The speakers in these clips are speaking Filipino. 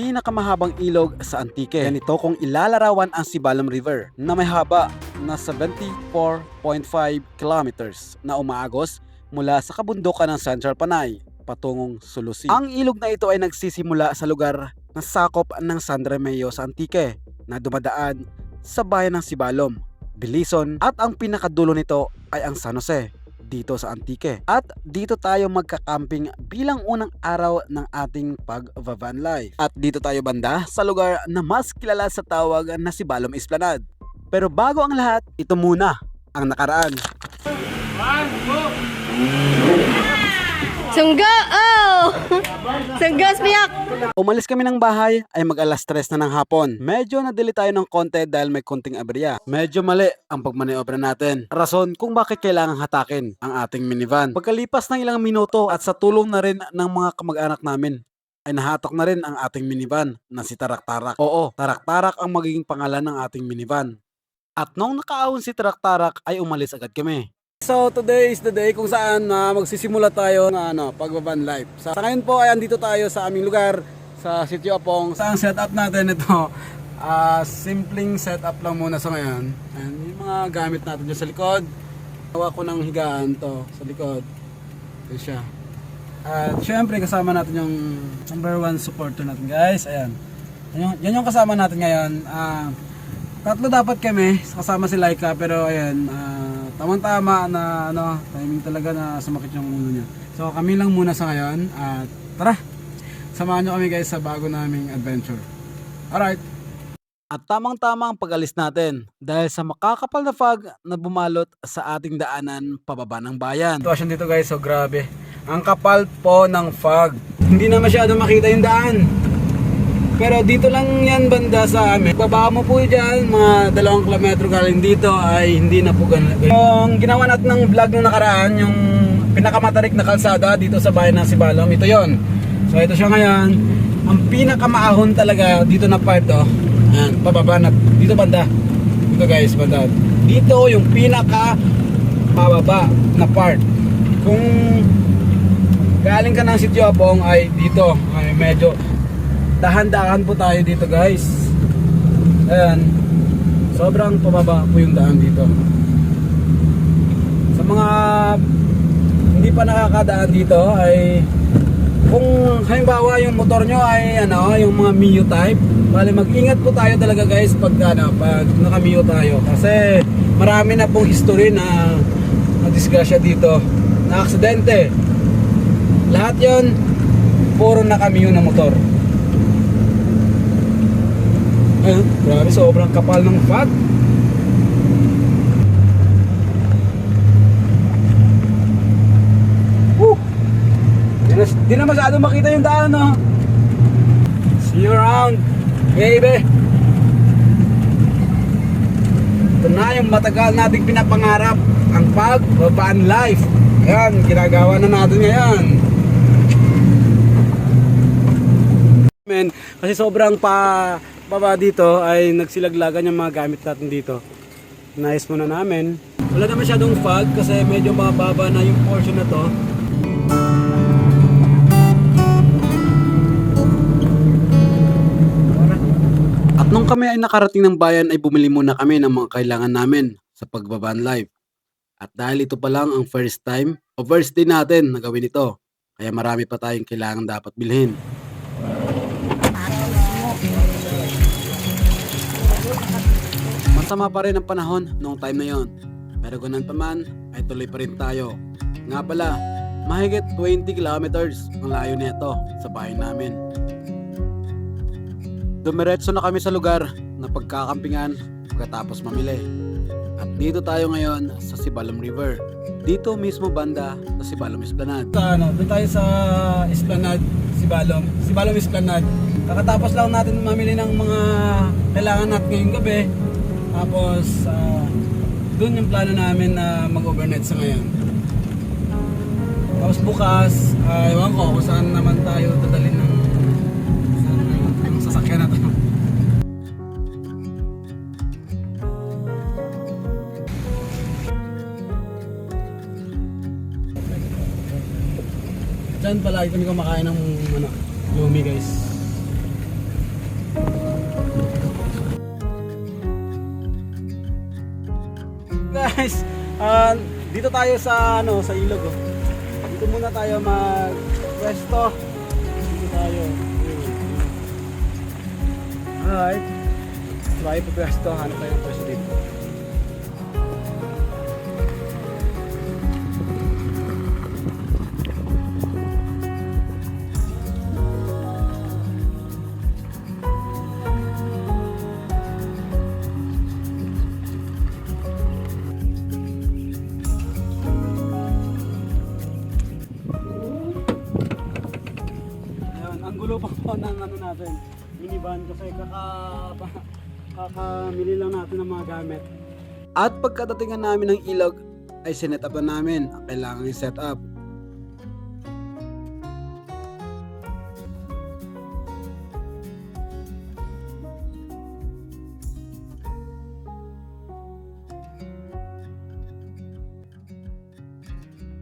pinakamahabang ilog sa Antique. Ganito kung ilalarawan ang Sibalom River na may haba na 74.5 kilometers na umaagos mula sa kabundukan ng Central Panay patungong Sulusi. Ang ilog na ito ay nagsisimula sa lugar na sakop ng San Remeo sa Antique na dumadaan sa bayan ng Sibalom, Bilison at ang pinakadulo nito ay ang San Jose dito sa Antique. At dito tayo magka-camping bilang unang araw ng ating pag-van life. At dito tayo banda sa lugar na mas kilala sa tawag na Sibalom Esplanade. Pero bago ang lahat, ito muna ang nakaraan. Sungga! Oh! Sungga, spiyak! Umalis kami ng bahay ay mag alas 3 na ng hapon. Medyo nadili tayo ng konti dahil may konting aberya. Medyo mali ang pagmaniobra natin. Rason kung bakit kailangang hatakin ang ating minivan. Pagkalipas ng ilang minuto at sa tulong na rin ng mga kamag-anak namin, ay nahatak na rin ang ating minivan na si Tarak Tarak. Oo, Tarak Tarak ang magiging pangalan ng ating minivan. At nung nakaahon si Tarak Tarak ay umalis agad kami. So today is the day kung saan na magsisimula tayo ng ano, pag-van life. Sa, sa ngayon po ay andito tayo sa aming lugar sa Sitio Apong. Sa ang setup natin ito, ah simpleng setup lang muna sa ngayon. And yung mga gamit natin dyan sa likod. Gawa ko ng higaan to sa likod. Ito siya. At syempre kasama natin yung number one supporter natin guys. Ayan. Yan yung, yan yung kasama natin ngayon. Ah Tatlo dapat kami, kasama si Laika pero ayan, ah, tamang-tama na ano, timing talaga na sumakit yung ulo niya. So kami lang muna sa ngayon at tara, samahan nyo kami guys sa bago naming adventure. Alright. At tamang-tama ang pag-alis natin dahil sa makakapal na fog na bumalot sa ating daanan pababa ng bayan. Sitwasyon dito guys, so grabe. Ang kapal po ng fog. Hindi na masyado makita yung daan. Pero dito lang yan banda sa amin. Baba mo po dyan, mga dalawang kilometro galing dito ay hindi na po ganun. Yung ginawa natin ng vlog nung nakaraan, yung pinakamatarik na kalsada dito sa bayan ng Sibalom, ito yon. So ito siya ngayon. Ang pinakamaahon talaga dito na part to. Ayan, pababa na. Dito banda. Dito guys, banda. Dito yung pinaka mababa na part. Kung galing ka ng Sitio Apong ay dito. Ay medyo dahan-dahan po tayo dito guys. Ayan. Sobrang pababa po yung daan dito. Sa mga hindi pa nakakadaan dito ay kung halimbawa yung motor nyo ay ano yung mga Mio type bali mag-ingat po tayo talaga guys pag ano pag naka Mio tayo. Kasi marami na pong history na na disgrasya dito na aksidente. Lahat yon puro naka Mio na motor Ayun, grabe, sobrang kapal ng fog. Woo! Di na, masyado makita yung daan, no? See you around, baby! Ito na yung matagal nating pinapangarap, ang pag-van life. Yan, ginagawa na natin ngayon. Men, kasi sobrang pa baba dito ay nagsilaglagan yung mga gamit natin dito. Nice muna namin. Wala na masyadong fog kasi medyo mababa na yung portion na to. At nung kami ay nakarating ng bayan ay bumili muna kami ng mga kailangan namin sa pagbaban live. At dahil ito pa lang ang first time o first day natin na gawin ito, kaya marami pa tayong kailangan dapat bilhin. Masama pa rin ang panahon noong time na yon. Pero ganun pa man, ay tuloy pa rin tayo. Nga pala, mahigit 20 kilometers ang layo nito sa bahay namin. Dumiretso na kami sa lugar na pagkakampingan pagkatapos mamili. At dito tayo ngayon sa Sibalom River. Dito mismo banda sa Sibalom Esplanade. Sa ano, doon tayo sa Esplanade, Sibalom. Sibalom Esplanade. Kakatapos lang natin mamili ng mga kailangan natin ngayong gabi. Tapos, ah, doon yung plano namin na mag-overnight sa ngayon. Tapos bukas, uh, ewan ko kung saan naman tayo dadalhin ng, saan, ng sasakyan natin. Diyan palagi kami kumakain ng ano, lumi guys. Guys, ah, dito tayo sa ano, sa ilog oh. Dito muna tayo mag pwesto. Dito tayo. Alright. Tayo po pwesto, hanap tayo pwesto dito. Gulo pa po ng ano natin, minivan kasi kaka kakamili lang natin ng mga gamit. At pagkadatingan namin ng ilog, ay sinet up na namin ang kailangan i-set up.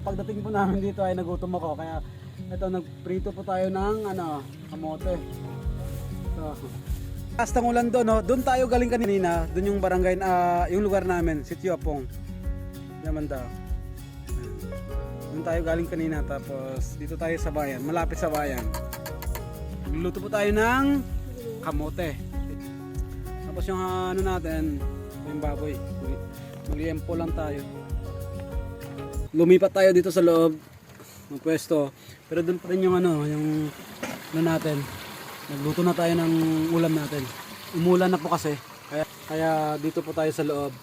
Pagdating po namin dito ay nagutom ako kaya ito nagprito po tayo ng ano, kamote. So, Taas ng ulan doon, no? Doon tayo galing kanina, doon yung barangay, ah, yung lugar namin, Sitio Apong. Yaman daw. Ayan. Doon tayo galing kanina, tapos dito tayo sa bayan, malapit sa bayan. Nagluluto po tayo ng kamote. Tapos yung ah, ano natin, yung baboy. Magliempo lang tayo. Lumipat tayo dito sa loob ng pwesto. Pero doon pa rin yung ano, yung ano natin, Nagluto na tayo ng ulam natin. Umulan na po kasi. Kaya, kaya dito po tayo sa loob.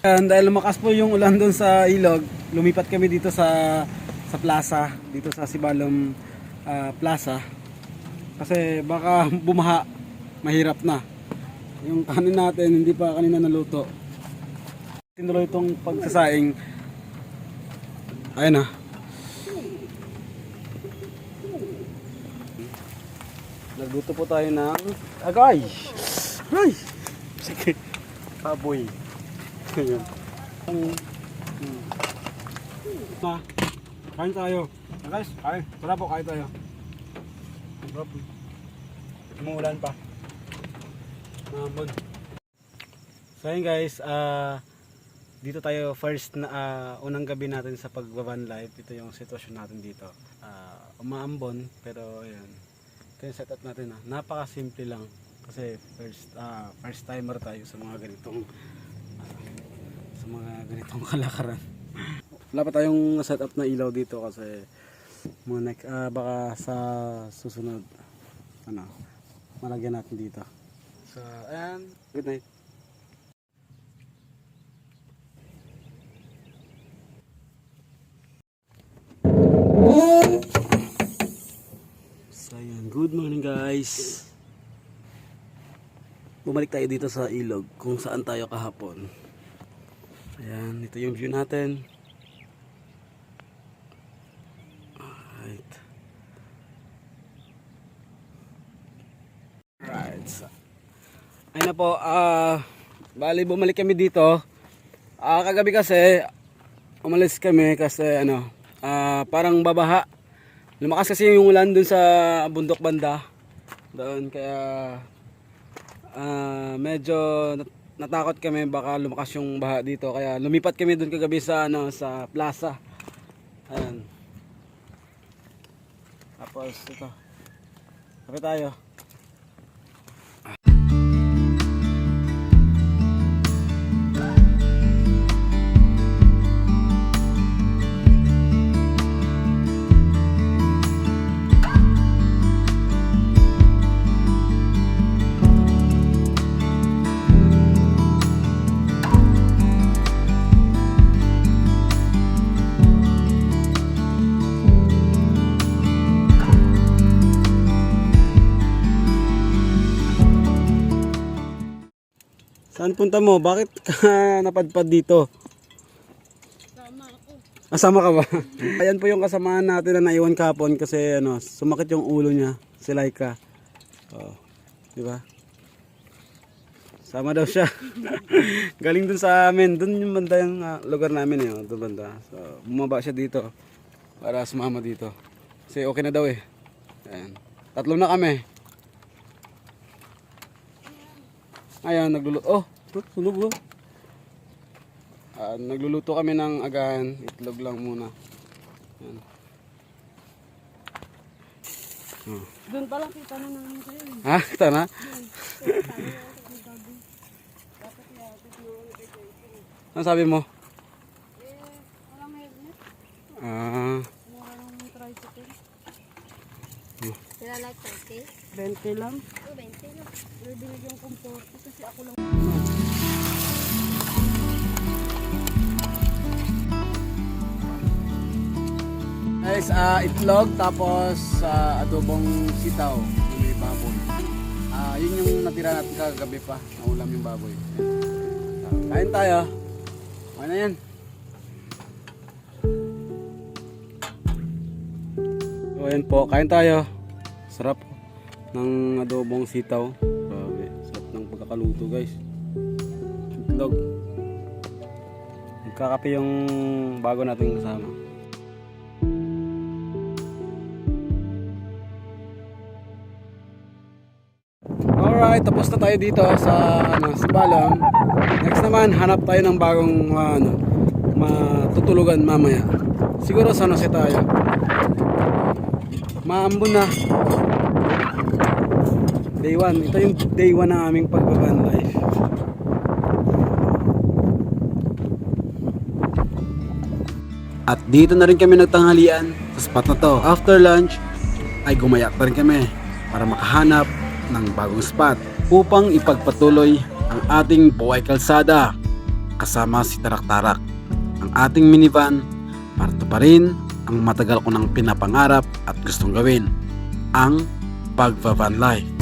Ayan, dahil lumakas po yung ulan doon sa ilog, lumipat kami dito sa sa plaza, dito sa Sibalom ah, Plaza. Kasi baka bumaha, mahirap na. Yung kanin natin, hindi pa kanina naluto. Tinuloy itong pagsasaing. Ayun na. Nagluto po tayo ng agay. Ay! Sige. Baboy. Ayan. Ang- Hmm. Ah, kain tayo. Guys, kain. Tara po, kain tayo. Sarap. Umuulan pa. Mamon. So ayun guys, ah dito tayo first na ah, unang gabi natin sa pagbaban life. Ito yung sitwasyon natin dito. Ah, umaambon pero ayun. Ito yung setup natin ah. Napaka-simple lang kasi first ah, first timer tayo sa mga ganitong ah, sa mga ganitong kalakaran. Wala pa tayong setup na ilaw dito kasi mga next, ah, baka sa susunod ano, malagyan natin dito. So, ayan. Good night. So, ayan. Good morning guys. Bumalik tayo dito sa ilog kung saan tayo kahapon. Ayan, ito yung view natin. Alright. Right. So, ayun na po, ah, bali bumalik kami dito. Ah, kagabi kasi, umalis kami kasi ano, ah, parang babaha. Lumakas kasi yung ulan dun sa bundok banda. Doon, kaya ah, medyo nat- natakot kami baka lumakas yung baha dito. Kaya lumipat kami dun kagabi sa, ano, sa plaza. Ayan. Tapos ito. Kape tayo. Saan punta mo? Bakit ka napadpad dito? Kasama ka ba? Ayan po yung kasamaan natin na naiwan kahapon kasi ano, sumakit yung ulo niya, si Laika. Oh, di ba? Sama daw siya. Galing dun sa amin, dun yung banda yung ah, lugar namin eh, oh, dun banda. So, bumaba siya dito para sumama dito. Kasi okay na daw eh. Ayan. Tatlo na kami. Ayan, naglulo. Oh, tulog oh. Ah, nagluluto kami ng agahan. Itlog lang muna. Yan. Doon pala kita na namin kayo. Ha? Kita na? Ano sabi mo? Eh, walang helmet. Ah, Mura ng tricycle. Sila like 30? 20 lang. Oh, 20 lang. Binigyan kong 40 kasi ako lang. guys, ah, itlog tapos ah, adobong sitaw na may baboy. Ah, yun yung natira natin kagabi pa. Naulam yung baboy. Kain tayo. Ano yan? So, ayan po. Kain tayo. Sarap ng adobong sitaw. Grabe. Sarap ng pagkakaluto guys. Itlog. Nagkakape yung bago nating kasama. Alright, tapos na tayo dito sa ano, Sibalam. Next naman, hanap tayo ng bagong ano, matutulugan mamaya. Siguro sa Jose tayo. Maambon na. Day 1. Ito yung day 1 ng aming pagbaban life. At dito na rin kami nagtanghalian sa spot na to. After lunch, ay gumayak pa rin kami para makahanap ng bagong spot upang ipagpatuloy ang ating buhay kalsada kasama si Tarak-Tarak, ang ating minivan para tuparin ang matagal ko nang pinapangarap at gustong gawin, ang pagva-van life.